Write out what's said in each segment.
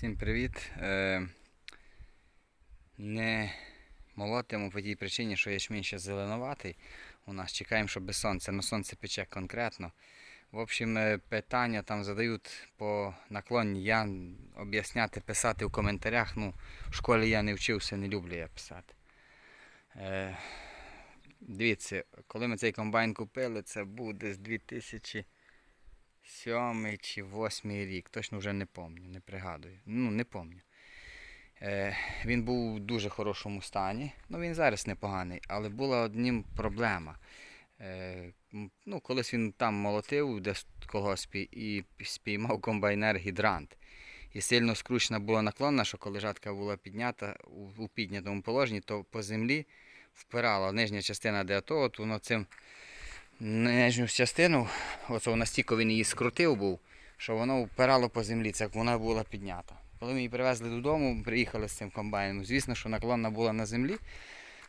Всім привіт. Е, не молотимо по тій причині, що ячмінь ще зеленуватий. У нас чекаємо, щоб без сонця. На сонце пече конкретно. В общем, е, питання там задають по наклонні. Я об'ясняти, писати в коментарях. Ну, в школі я не вчився, не люблю я писати. Е, дивіться, коли ми цей комбайн купили, це був десь 2000 сьомий чи восьмий рік, точно вже не пам'ятаю, не пригадую. Ну, не пам'ятаю. Е, він був в дуже хорошому стані. Ну, він зараз непоганий, але була одним проблема. Е, ну, колись він там молотив десь колгоспі і спіймав комбайнер гідрант. І сильно скручена була наклонна, що коли жатка була піднята у, піднятому положенні, то по землі впирала нижня частина, де ато, от воно цим нижню частину, оце настільки він її скрутив був, що воно впирало по землі, це як вона була піднята. Коли ми її привезли додому, приїхали з цим комбайном. Звісно, що наклонна була на землі.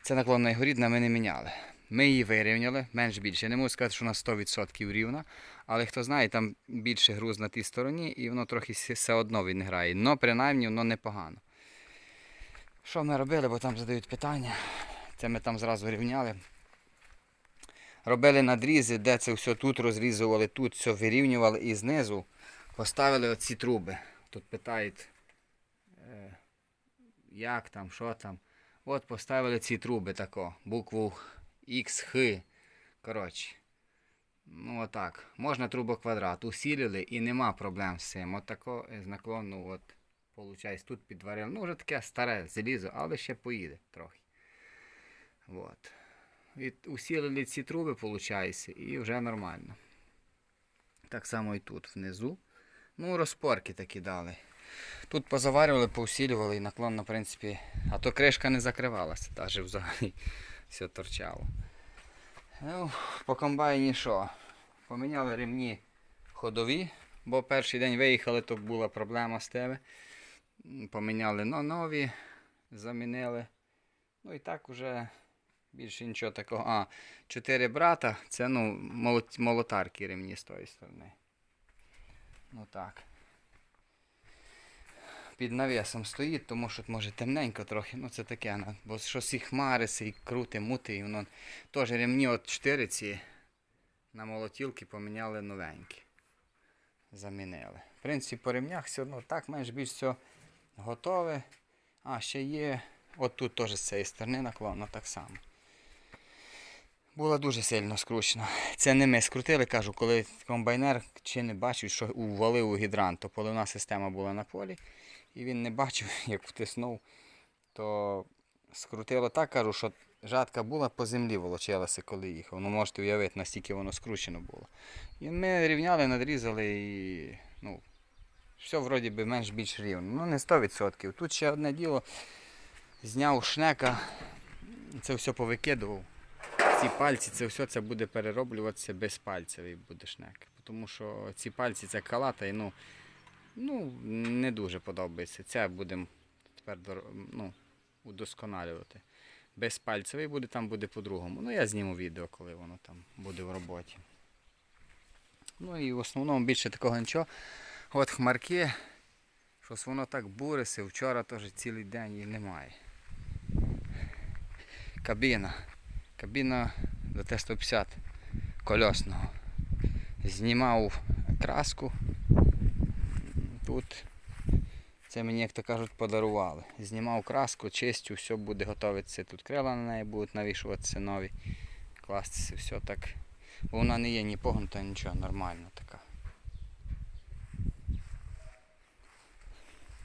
Це наклонна і горідна ми не міняли. Ми її вирівняли, менш більше. Не можу сказати, що вона 100% рівна, але хто знає, там більше груз на тій стороні, і воно трохи все- одно він грає. Но принаймні воно непогано. Що ми робили, бо там задають питання. Це ми там зразу рівняли. Робили надрізи, де це все тут розрізували, тут все вирівнювали і знизу поставили оці труби. Тут питають, е, як там, що там. От поставили ці труби тако, букву X, Х. Коротше. Ну отак. Можна трубоквадрат. Усілили і нема проблем з цим. От тако з наклону, от, получається, тут підварили. Ну, вже таке старе залізо, але ще поїде трохи. От. Від, усілили ці труби, виходить, і вже нормально. Так само і тут внизу. Ну, розпорки такі дали. Тут позаварювали, поусілювали і наклонно, в принципі. А то кришка не закривалася, навіть взагалі все торчало. Ну, по комбайні що? Поміняли ремні ходові, бо перший день виїхали, то була проблема з тебе. Поміняли но нові, замінили. Ну і так уже більше нічого такого. А, чотири брата, це ну, молотарки ремні з тої сторони. Ну так. Під навісом стоїть, тому що може темненько трохи, ну це таке, ну, бо щось і хмариси, і крути, мути, і воно теж ремні от 4 ці на молотілки поміняли новенькі. Замінили. В принципі, по ремнях все одно так, менш більш все готове. А, ще є. От тут теж з цієї сторони наклонно так само. Було дуже сильно скручено. Це не ми скрутили, кажу, коли комбайнер чи не бачив, що увалив у гідрант, то поливна система була на полі, і він не бачив, як втиснув, то скрутило так, кажу, що жатка була по землі волочилася, коли їхав. Ну можете уявити, настільки воно скручено було. І ми рівняли, надрізали і ну, все вроді би менш-більш рівно. Ну не 100%. Тут ще одне діло. Зняв шнека, це все повикидував. Ці пальці, це все це буде перероблюватися без пальцевий буде шнек. Тому що ці пальці це калата і ну, ну, не дуже подобається. Це будемо тепер ну, удосконалювати. Безпальцевий буде, там буде по-другому. Ну, я зніму відео, коли воно там буде в роботі. Ну і в основному більше такого нічого. От хмарки, щось воно так бурисе, вчора теж цілий день її немає. Кабіна. Кабіна до Т-150 кольосного. Знімав краску. Тут це мені, як то кажуть, подарували. Знімав краску, чистю, все буде готуватися. Тут крила на неї будуть навішуватися нові. Кластися, все так. Бо вона не є ні погнута, нічого, нормальна така.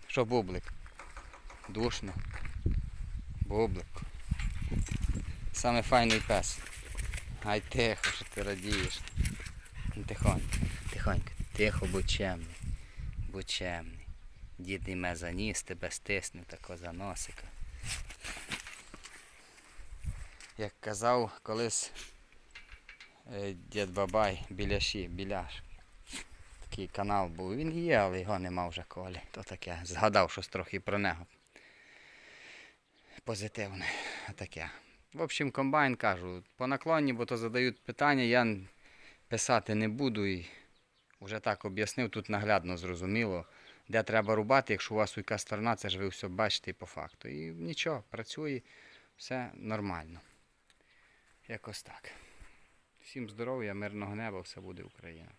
Що бублик? Душно. Бублик. Саме файний пес. Ай тихо, що ти радієш. Ну, Тихонько, тихонько, тихо, будь чемний. Будь чемний. Дід іме тебе стисне тако за носика. Як казав колись е, дід Бабай біляші, біляш. Такий канал був. Він є, але його нема вже колі. То таке. Згадав щось трохи про нього. Позитивне. Таке. В общем, комбайн кажу, по наклонні, бо то задають питання, я писати не буду і вже так об'яснив, тут наглядно зрозуміло. де треба рубати, якщо у вас яка сторона, це ж ви все бачите по факту. І нічого, працює, все нормально. Якось так. Всім здоров'я, мирного неба, все буде Україна.